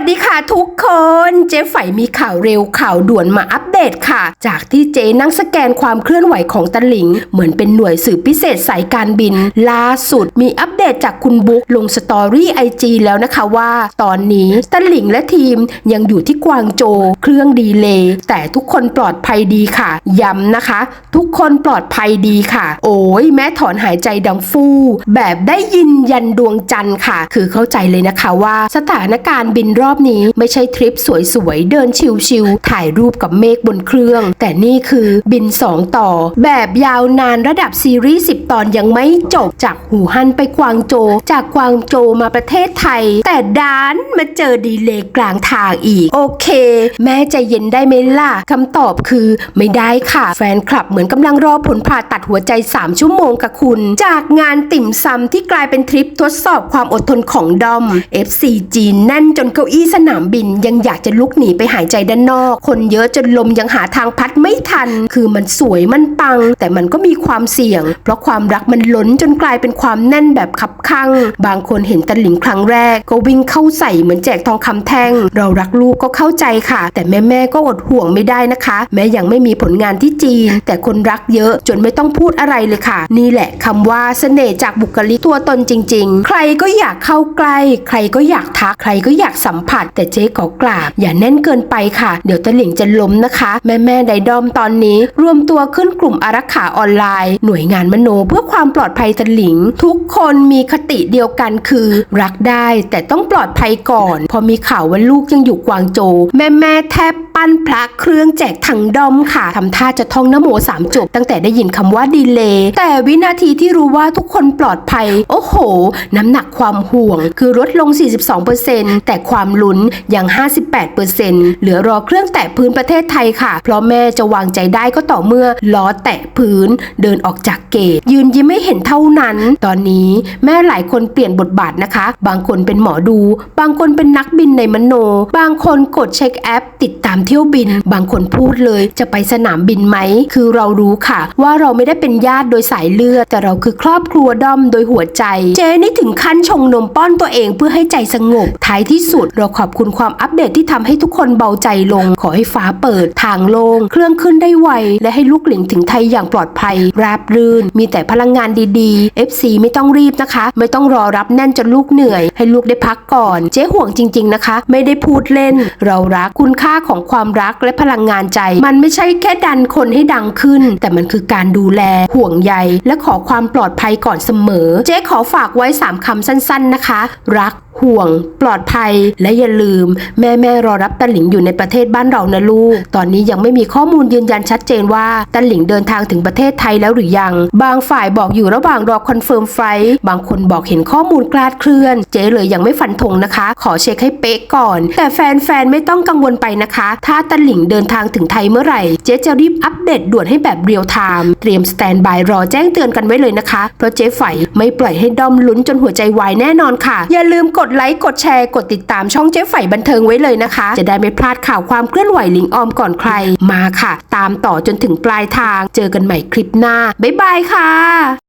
วัสดีค่ะทุกคนเจ๊ไฝมีข่าวเร็วข่าวด่วนมาอัปเดตค่ะ จากที่เจ๊นั่งสแกนความเคลื่อนไหวของตะหลิง เหมือนเป็นหน่วยสืบพิเศษสายการบิน ล่าสุดมีอัปเดตจากคุณบุ๊กลงสตอรี่ไอจีแล้วนะคะว่า ตอนนี้ตะหลิงและทีมยังอยู่ที่กวางโจวเครื่องดีเลย์แต่ทุกคนปลอดภัยดีค่ะ ย้ำนะคะ ทุกคนปลอดภัยดีค่ะ โอ้ยแม้ถอนหายใจดังฟู่แบบได้ยินยันดวงจันทร์ค่ะ คือเข้าใจเลยนะคะว่าสถานการณ์บินรอบนี้ไม่ใช่ทริปสวยๆ เดินชิลๆถ่ายรูปกับเมฆบนเครื่อง แต่นี่คือบิน 2 ต่อ แบบยาวนานระดับซีรีส์10 ตอนยังไม่จบจากหูฮั่นไปกวางโจ จากกวางโจมาประเทศไทย แต่ดานมาเจอดีเลย์กลางทางอีก โอเค แม่ใจเย็นได้ไหมล่ะคำตอบคือไม่ได้ค่ะ แฟนคลับเหมือนกำลังรอผลผ่าตัดหัวใจ 3 ชั่วโมงกับคุณ จากงานติ่มซำที่กลายเป็นทริปทดสอบความอดทนของดอม FC จีนแน่นจนเก้าอี้สนามบินยังอยากจะลุกหนีไปหายใจด้านนอก คนเยอะจนลมยังหาทางพัดไม่ทัน คือมันสวยมันปัง แต่มันก็มีความเสี่ยง เพราะความรักมันล้นจนกลายเป็นความแน่นแบบคับคั่งบางคนเห็นตะหลิงครั้งแรก ก็วิ่งเข้าใส่เหมือนแจกทองคำแท่ง เรารักลูกก็เข้าใจค่ะ แต่แม่แม่ก็อดห่วงไม่ได้นะคะ แม้ยังไม่มีผลงานที่จีน แต่คนรักเยอะจนไม่ต้องพูดอะไรเลยค่ะ นี่แหละคำว่าเสน่ห์จากบุคลิกตัวตนจริง ๆ ใครก็อยากเข้าใกล้ ใครก็อยากทักใครก็อยากสัมผัสแต่เจ๊ขอกราบ อย่าแน่นเกินไปค่ะ เดี๋ยวตะหลิงจะล้มนะคะ แม่แม่ไดดอมตอนนี้ รวมตัวขึ้นกลุ่มอารักขาออนไลน์ หน่วยงานมโนเพื่อความปลอดภัยตะหลิง ทุกคนมีคติเดียวกันคือ รักได้แต่ต้องปลอดภัยก่อน พอมีข่าวว่าลูกยังอยู่กวางโจ แม่แม่แทบปั้นพระเครื่องแจกถังดอมค่ะทำท่าจะท่องนโมสามจบ ตั้งแต่ได้ยินคำว่าดีเลย์แต่วินาทีที่รู้ว่าทุกคนปลอดภัย โอ้โห น้ำหนักความห่วง คือลดลง 42%แต่ความลุ้นอยัง58%เหลือรอเครื่องแตะพื้นประเทศไทยค่ะ เพราะแม่จะวางใจได้ก็ต่อเมื่อล้อแตะพื้นเดินออกจากเกต ยืนยิ้มไม่เห็นเท่านั้น ตอนนี้แม่หลายคนเปลี่ยนบทบาทนะคะ บางคนเป็นหมอดู บางคนเป็นนักบินในมโน บางคนกดเช็คแอป ติดตามเที่ยวบิน บางคนพูดเลยจะไปสนามบินไหม คือเรารู้ค่ะ ว่าเราไม่ได้เป็นญาติโดยสายเลือด แต่เราคือครอบครัวด้อมโดยหัวใจ เจนี่ถึงขั้นชงนมป้อนตัวเองเพื่อให้ใจสงบ ท้ายที่สุดเราขอบคุณความอัปเดตที่ทำให้ทุกคนเบาใจลง ขอให้ฟ้าเปิด ทางโลง่งเครื่องขึ้นได้ไว และให้ลูกหลิงถึงไทยอย่างปลอดภัย ราบรื่น มีแต่พลังงานดีๆ FC ไม่ต้องรีบนะคะ ไม่ต้องรอรับแน่นจนลูกเหนื่อย ให้ลูกได้พักก่อน เจ๊ห่วงจริง ๆนะคะ ไม่ได้พูดเล่น เรารักคุณค่าของความรักและพลังงานใจ มันไม่ใช่แค่ดันคนให้ดังขึ้น แต่มันคือการดูแล ห่วงใย และขอความปลอดภัยก่อนเสมอ เจ๊ขอฝากไว้ 3คำสั้น ๆนะคะ รัก ห่วง ปลอดภัย และอย่าลืม แม่แม่รอรับตะหลิงอยู่ในประเทศบ้านเรานะลูก ตอนนี้ยังไม่มีข้อมูลยืนยันชัดเจนว่าตะหลิงเดินทางถึงประเทศไทยแล้วหรือยัง บางฝ่ายบอกอยู่ระหว่างรอคอนเฟิร์มไฟล์บางคนบอกเห็นข้อมูลคลาดเคลื่อน เจ๊เลยยังไม่ฟันธงนะคะ ขอเช็คให้เป๊ะก่อน แต่แฟนๆไม่ต้องกังวลไปนะคะ ถ้าตะหลิงเดินทางถึงไทยเมื่อไหร่ เจ๊จะรีบอัปเดตด่วนให้แบบเรียลไทม์เตรียมสแตนบายรอแจ้งเตือนกันไว้เลยนะคะเพราะเจ๊ไฝไม่ปล่อยให้ด้อมลุ้นจนหัวใจวายแน่นอนค่ะ อย่าลืมกดดไลค์กดแชร์กดติดตามช่องเจ๊ไฝบันเทิงไว้เลยนะคะ จะได้ไม่พลาดข่าวความเคลื่อนไหวลิงออมก่อนใครมาค่ะ ตามต่อจนถึงปลายทาง เจอกันใหม่คลิปหน้าบ๊ายบายค่ะ